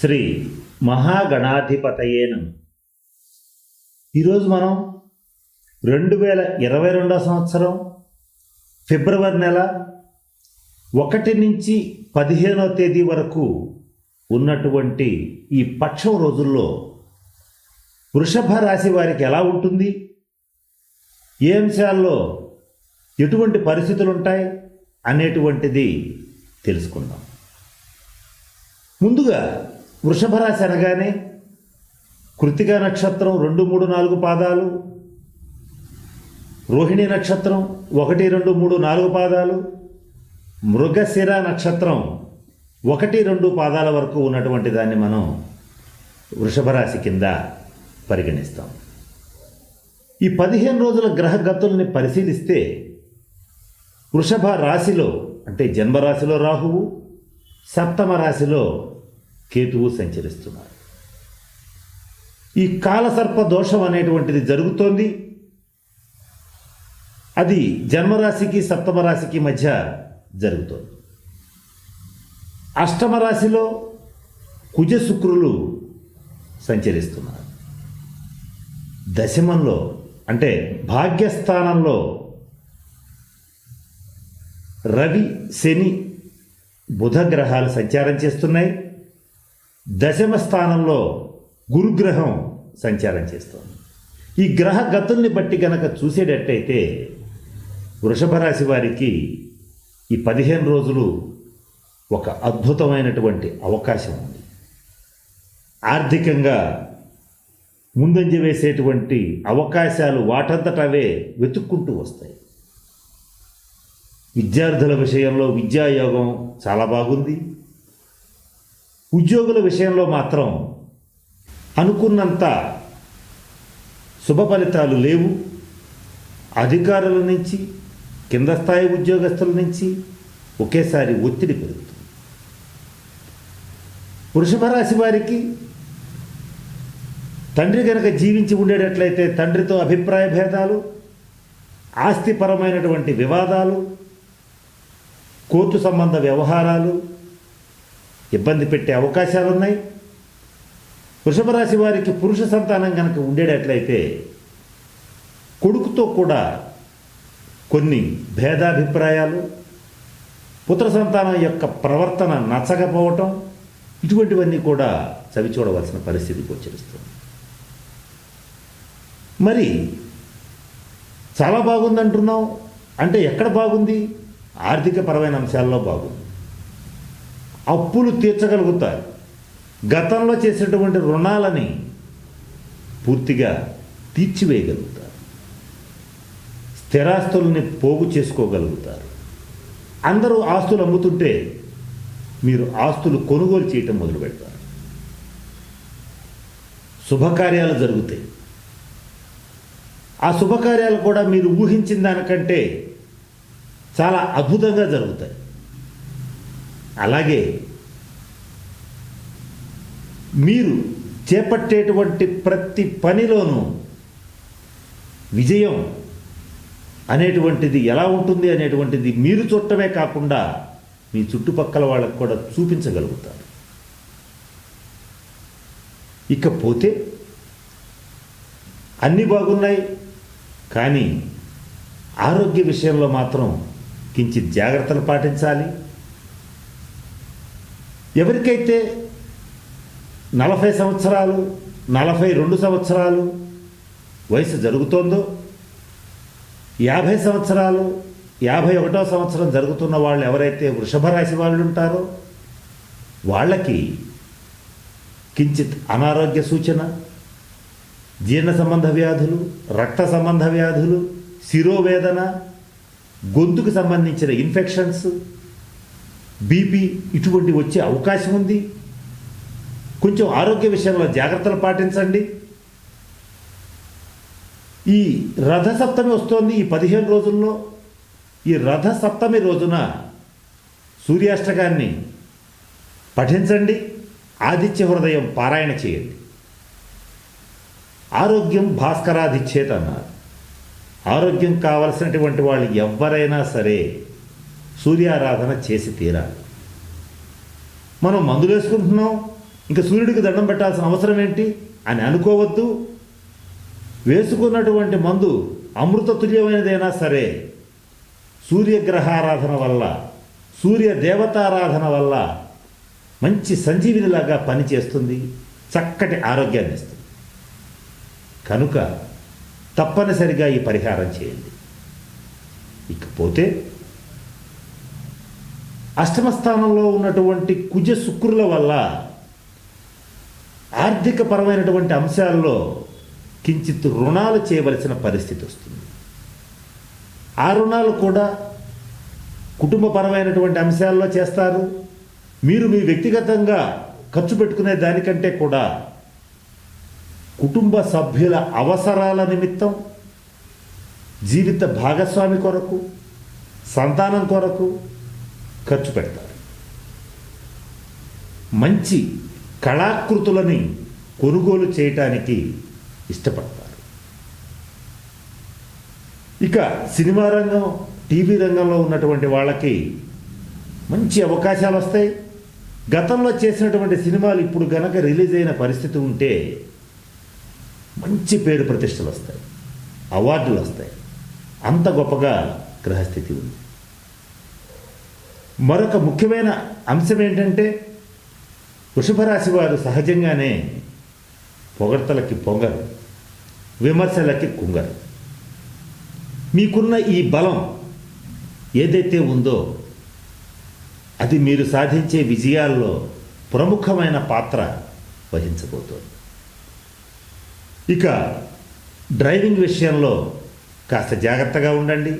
శ్రీ మహాగణాధిపతయేనం. ఈరోజు మనం రెండు వేల ఇరవై రెండో సంవత్సరం ఫిబ్రవరి నెల ఒకటి నుంచి పదిహేనో తేదీ వరకు ఉన్నటువంటి ఈ పక్షం రోజుల్లో వృషభ రాశి వారికి ఎలా ఉంటుంది? ఏ అంశాల్లో ఎటువంటి పరిస్థితులు ఉంటాయి అనేటువంటిది తెలుసుకుందాం. ముందుగా వృషభ రాశి అనగానే కృతిక నక్షత్రం రెండు మూడు నాలుగు పాదాలు రోహిణి నక్షత్రం ఒకటి రెండు మూడు నాలుగు పాదాలు మృగశిర నక్షత్రం ఒకటి రెండు పాదాల వరకు ఉన్నటువంటి దాన్ని మనం వృషభ రాశి కింద పరిగణిస్తాం. ఈ పదిహేను రోజుల గ్రహ గతుల్ని పరిశీలిస్తే వృషభ రాశిలో అంటే జన్మరాశిలో రాహువు సప్తమ రాశిలో కేతువు సంచరిస్తున్నారు ఈ కాలసర్ప దోషం అనేటువంటిది జరుగుతోంది. అది జన్మరాశికి సప్తమ రాశికి మధ్య జరుగుతోంది. అష్టమ రాశిలో కుజ శుక్రులు సంచరిస్తున్నారు. దశమంలో అంటే భాగ్యస్థానంలో రవి శని బుధ గ్రహాలు సంచారం చేస్తున్నాయి. దశమ స్థానంలో గురుగ్రహం సంచారం చేస్తోంది. ఈ గ్రహ గతుల్ని బట్టి గనక చూసేటట్టయితే వృషభ రాశి వారికి ఈ పదిహేను రోజులు ఒక అద్భుతమైనటువంటి అవకాశం ఉంది. ఆర్థికంగా ముందంజ వేసేటువంటి అవకాశాలు వాటంతటవే వెతుక్కుంటూ వస్తాయి. విద్యార్థుల విషయంలో విద్యాయోగం చాలా బాగుంది. ఉద్యోగుల విషయంలో మాత్రం అనుకున్నంత శుభ ఫలితాలు లేవు. అధికారుల నుంచి కింద స్థాయి ఉద్యోగస్తుల నుంచి ఒకేసారి ఒత్తిడి పెరుగుతుంది. వృషభ రాశి వారికి తండ్రి కనుక జీవించి ఉండేటట్లయితే తండ్రితో అభిప్రాయ భేదాలు ఆస్తిపరమైనటువంటి వివాదాలు కోర్టు సంబంధ వ్యవహారాలు ఇబ్బంది పెట్టే అవకాశాలు ఉన్నాయి వృషభ రాశి వారికి పురుష సంతానం కనుక ఉండేటట్లయితే కొడుకుతో కూడా కొన్ని భేదాభిప్రాయాలు పుత్ర సంతానం యొక్క ప్రవర్తన నచ్చకపోవటం ఇటువంటివన్నీ కూడా చవి చూడవలసిన పరిస్థితి గోచరిస్తుంది మరి చాలా బాగుందంటున్నాం అంటే ఎక్కడ బాగుంది? ఆర్థిక పరమైన అంశాల్లో బాగుంది. అప్పులు తీర్చగలుగుతారు. గతంలో చేసినటువంటి రుణాలని పూర్తిగా తీర్చివేయగలుగుతారు. స్థిరాస్తుల్ని పోగు చేసుకోగలుగుతారు. అందరూ ఆస్తులు అమ్ముతుంటే మీరు ఆస్తులు కొనుగోలు చేయటం మొదలు పెడతారు. శుభకార్యాలు జరుగుతాయి. ఆ శుభకార్యాలు కూడా మీరు ఊహించిన దానికంటే చాలా అద్భుతంగా జరుగుతాయి. అలాగే మీరు చేపట్టేటువంటి ప్రతి పనిలోనూ విజయం అనేటువంటిది ఎలా ఉంటుంది అనేటువంటిది మీరు చూడటమే కాకుండా మీ చుట్టుపక్కల వాళ్ళకు కూడా చూపించగలుగుతారు. ఇకపోతే అన్నీ బాగున్నాయి కానీ ఆరోగ్య విషయంలో మాత్రం కించిత్ జాగ్రత్తలు పాటించాలి. ఎవరికైతే నలభై సంవత్సరాలు నలభై రెండు సంవత్సరాలు వయసు జరుగుతోందో యాభై సంవత్సరాలు యాభై ఒకటో సంవత్సరం జరుగుతున్న వాళ్ళు ఎవరైతే వృషభ రాశి వాళ్ళు ఉంటారో వాళ్ళకి కించిత్ అనారోగ్య సూచన జీర్ణ సంబంధ వ్యాధులు రక్త సంబంధ వ్యాధులు శిరోవేదన గొంతుకు సంబంధించిన ఇన్ఫెక్షన్స్ బీపీ ఇటువంటి వచ్చే అవకాశం ఉంది. కొంచెం ఆరోగ్య విషయంలో జాగ్రత్తలు పాటించండి. ఈ రథసప్తమి వస్తోంది ఈ పదిహేను రోజుల్లో. ఈ రథసప్తమి రోజున సూర్యాష్టకాన్ని పఠించండి. ఆదిత్య హృదయం పారాయణ చేయండి. ఆరోగ్యం భాస్కరాధిచ్చేత అన్నారు ఆరోగ్యం కావలసినటువంటి వాళ్ళు ఎవరైనా సరే సూర్యారాధన చేసి తీరాలి. మనం మందులు వేసుకుంటున్నాం ఇంకా సూర్యుడికి దండం పెట్టాల్సిన అవసరం ఏంటి అని అనుకోవద్దు. వేసుకున్నటువంటి మందు అమృత తుల్యమైనదైనా సరే సూర్యగ్రహారాధన వల్ల సూర్య దేవతారాధన వల్ల మంచి సంజీవినిలాగా పనిచేస్తుంది చక్కటి ఆరోగ్యాన్ని ఇస్తుంది. కనుక తప్పనిసరిగా ఈ పరిహారం చేయండి. ఇకపోతే అష్టమ స్థానంలో ఉన్నటువంటి కుజ శుక్రుల వల్ల ఆర్థిక పరమైనటువంటి అంశాల్లో కించిత్ రుణాలు చేయవలసిన పరిస్థితి వస్తుంది. ఆ రుణాలు కూడా కుటుంబపరమైనటువంటి అంశాల్లో చేస్తారు. మీరు మీ వ్యక్తిగతంగా ఖర్చు పెట్టుకునే దానికంటే కూడా కుటుంబ సభ్యుల అవసరాల నిమిత్తం జీవిత భాగస్వామి కొరకు సంతానం కొరకు ఖర్చు పెడతారు. మంచి కళాకృతులని కొనుగోలు చేయటానికి ఇష్టపడతారు. ఇక సినిమా రంగం టీవీ రంగంలో ఉన్నటువంటి వాళ్ళకి మంచి అవకాశాలు వస్తాయి. గతంలో చేసినటువంటి సినిమాలు ఇప్పుడు గనక రిలీజ్ అయిన పరిస్థితి ఉంటే మంచి పేరు ప్రతిష్టలు వస్తాయి. అవార్డులు వస్తాయి. అంత గొప్పగా గ్రహస్థితి ఉంది. మరొక ముఖ్యమైన అంశం ఏంటంటే వృషభ రాశి వారు సహజంగానే పొగడ్తలకి పొంగరు విమర్శలకి కుంగరు. మీకున్న ఈ బలం ఏదైతే ఉందో అది మీరు సాధించే విజయాల్లో ప్రముఖమైన పాత్ర వహించబోతోంది. ఇక డ్రైవింగ్ విషయంలో కాస్త జాగ్రత్తగా ఉండండి.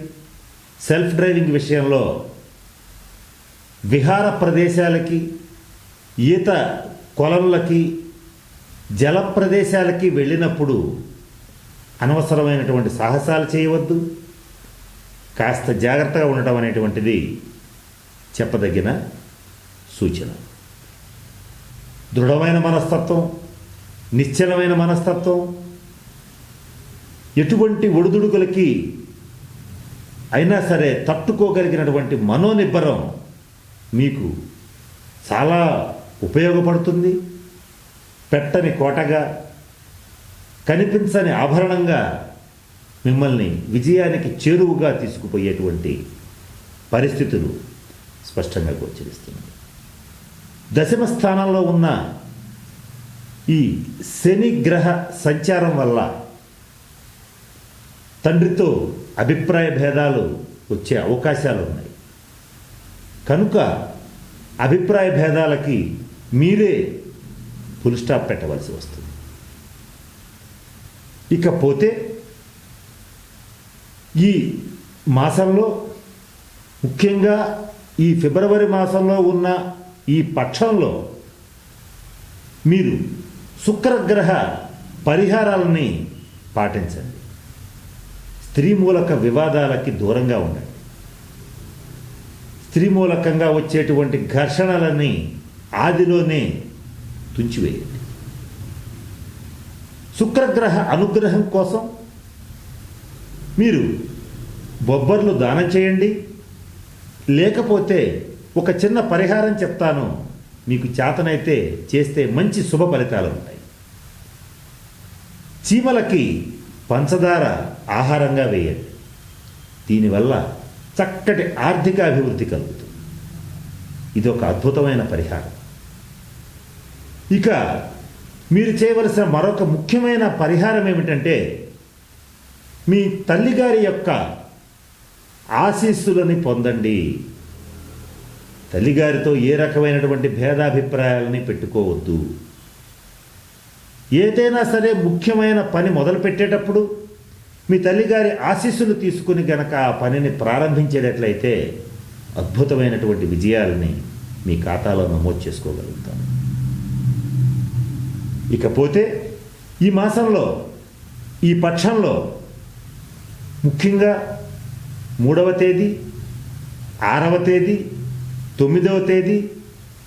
సెల్ఫ్ డ్రైవింగ్ విషయంలో విహార ప్రదేశాలకి ఈత కొలంలకి జల ప్రదేశాలకి వెళ్ళినప్పుడు అనవసరమైనటువంటి సాహసాలు చేయవద్దు. కాస్త జాగ్రత్తగా ఉండటం అనేటువంటిది చెప్పదగిన సూచన. దృఢమైన మనస్తత్వం నిశ్చలమైన మనస్తత్వం ఎటువంటి ఒడిదుడుకులకి అయినా సరే తట్టుకోగలిగినటువంటి మనోనిబ్బరం మీకు చాలా ఉపయోగపడుతుంది. పెట్టని కోటగా కనిపించని ఆభరణంగా మిమ్మల్ని విజయానికి చేరువుగా తీసుకుపోయేటువంటి పరిస్థితులు స్పష్టంగా గోచరిస్తున్నాయి. దశమ స్థానంలో ఉన్న ఈ శని గ్రహ సంచారం వల్ల తండ్రితో అభిప్రాయ భేదాలు వచ్చే అవకాశాలు ఉన్నాయి. కనుక అభిప్రాయ భేదాలకి మీరే ఫుల్ స్టాప్ పెట్టవలసి వస్తుంది. ఇకపోతే ఈ మాసంలో ముఖ్యంగా ఈ ఫిబ్రవరి మాసంలో ఉన్న ఈ పక్షంలో మీరు శుక్రగ్రహ పరిహారాలని పాటించండి. స్త్రీ మూలక వివాదాలకి దూరంగా ఉండండి. స్త్రీ మూలకంగా వచ్చేటువంటి ఘర్షణలని ఆదిలోనే తుంచివేయండి. శుక్రగ్రహ అనుగ్రహం కోసం మీరు బొబ్బర్లు దానం చేయండి. లేకపోతే ఒక చిన్న పరిహారం చెప్తాను. మీకు చేతనైతే చేస్తే మంచి శుభ ఫలితాలు ఉంటాయి. చీమలకి పంచదార ఆహారంగా వేయండి. దీనివల్ల చక్కటి ఆర్థిక అభివృద్ధి కలుగుతుంది. ఇది ఒక అద్భుతమైన పరిహారం. ఇక మీరు చేయవలసిన మరొక ముఖ్యమైన పరిహారం ఏమిటంటే మీ తల్లిగారి యొక్క ఆశీస్సులని పొందండి. తల్లిగారితో ఏ రకమైనటువంటి భేదాభిప్రాయాలని పెట్టుకోవద్దు. ఏదైనా సరే ముఖ్యమైన పని మొదలు పెట్టేటప్పుడు మీ తల్లిగారి ఆశీస్సులు తీసుకుని గనక ఆ పనిని ప్రారంభించేటట్లయితే అద్భుతమైనటువంటి విజయాలని మీ ఖాతాలో నమోదు చేసుకోగలుగుతాను. ఇకపోతే ఈ మాసంలో ఈ పక్షంలో ముఖ్యంగా మూడవ తేదీ ఆరవ తేదీ తొమ్మిదవ తేదీ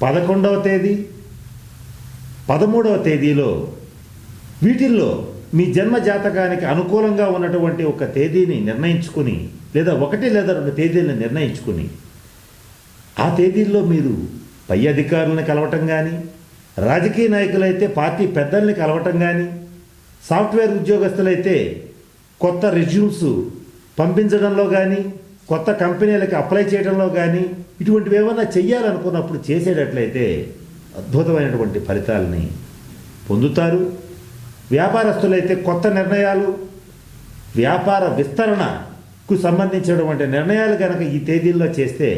పదకొండవ తేదీ పదమూడవ తేదీలో వీటిల్లో మీ జన్మ జాతకానికి అనుకూలంగా ఉన్నటువంటి ఒక తేదీని నిర్ణయించుకుని లేదా ఒకటి లేదా రెండు తేదీలను నిర్ణయించుకుని ఆ తేదీల్లో మీరు పై అధికారులను కలవటం కానీ రాజకీయ నాయకులైతే పార్టీ పెద్దల్ని కలవటం కానీ సాఫ్ట్వేర్ ఉద్యోగస్తులైతే కొత్త రెజ్యూమ్స్ పంపించడంలో కానీ కొత్త కంపెనీలకు అప్లై చేయడంలో కానీ ఇటువంటివి ఏమైనా చెయ్యాలనుకున్నప్పుడు చేసేటట్లయితే అద్భుతమైనటువంటి ఫలితాలని పొందుతారు. వ్యాపారస్తులైతే కొత్త నిర్ణయాలు వ్యాపార విస్తరణకు సంబంధించినటువంటి నిర్ణయాలు కనుక ఈ తేదీల్లో చేస్తే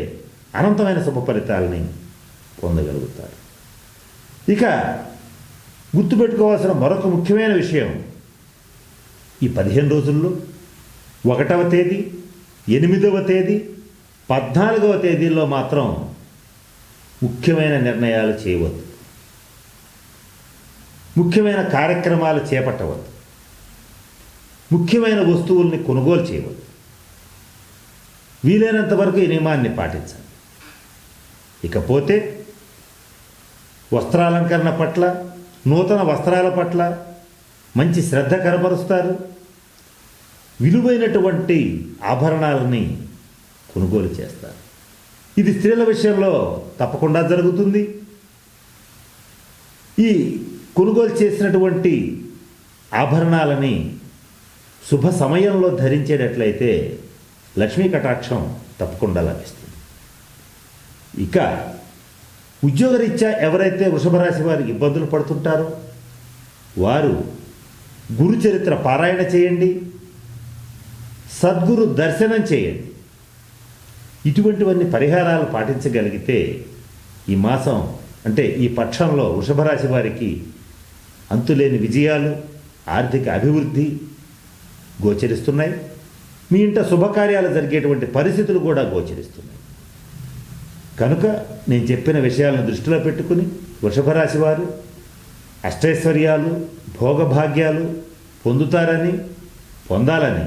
అనంతమైన శుభ ఫలితాలని పొందగలుగుతారు. ఇక గుర్తుపెట్టుకోవాల్సిన మరొక ముఖ్యమైన విషయం ఈ పదిహేను రోజుల్లో ఒకటవ తేదీ ఎనిమిదవ తేదీ పద్నాలుగవ తేదీల్లో మాత్రం ముఖ్యమైన నిర్ణయాలు చేయవద్దు. ముఖ్యమైన కార్యక్రమాలు చేపట్టవద్దు. ముఖ్యమైన వస్తువుల్ని కొనుగోలు చేయవద్దు. వీలైనంత వరకు ఈ నియమాన్ని పాటించాలి ఇకపోతే వస్త్రాలంకరణ పట్ల నూతన వస్త్రాల పట్ల మంచి శ్రద్ధ కనబరుస్తారు. విలువైనటువంటి ఆభరణాలని కొనుగోలు చేస్తారు. ఇది స్త్రీల విషయంలో తప్పకుండా జరుగుతుంది. ఈ కొనుగోలు చేసినటువంటి ఆభరణాలని శుభ సమయంలో ధరించేటట్లయితే లక్ష్మీ కటాక్షం తప్పకుండా లభిస్తుంది. ఇక ఉద్యోగరీత్యా ఎవరైతే వృషభరాశి వారికి ఇబ్బందులు పడుతుంటారో వారు గురు చరిత్ర పారాయణ చేయండి సద్గురు దర్శనం చేయండి. ఇటువంటివన్నీ పరిహారాలు పాటించగలిగితే ఈ మాసం అంటే ఈ పక్షంలో వృషభరాశి వారికి అంతులేని విజయాలు ఆర్థిక అభివృద్ధి గోచరిస్తున్నాయి. మీ ఇంట శుభకార్యాలు జరిగేటువంటి పరిస్థితులు కూడా గోచరిస్తున్నాయి. కనుక నేను చెప్పిన విషయాలను దృష్టిలో పెట్టుకుని వృషభ రాశి వారు అష్టైశ్వర్యాలు భోగభాగ్యాలు పొందుతారని పొందాలని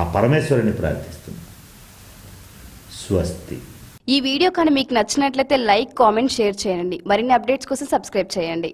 ఆ పరమేశ్వరుని ప్రార్థిస్తున్నాను. స్వస్తి. ఈ వీడియో కానీ మీకు నచ్చినట్లయితే లైక్ కామెంట్ షేర్ చేయండి. మరిన్ని అప్డేట్స్ కోసం సబ్స్క్రైబ్ చేయండి.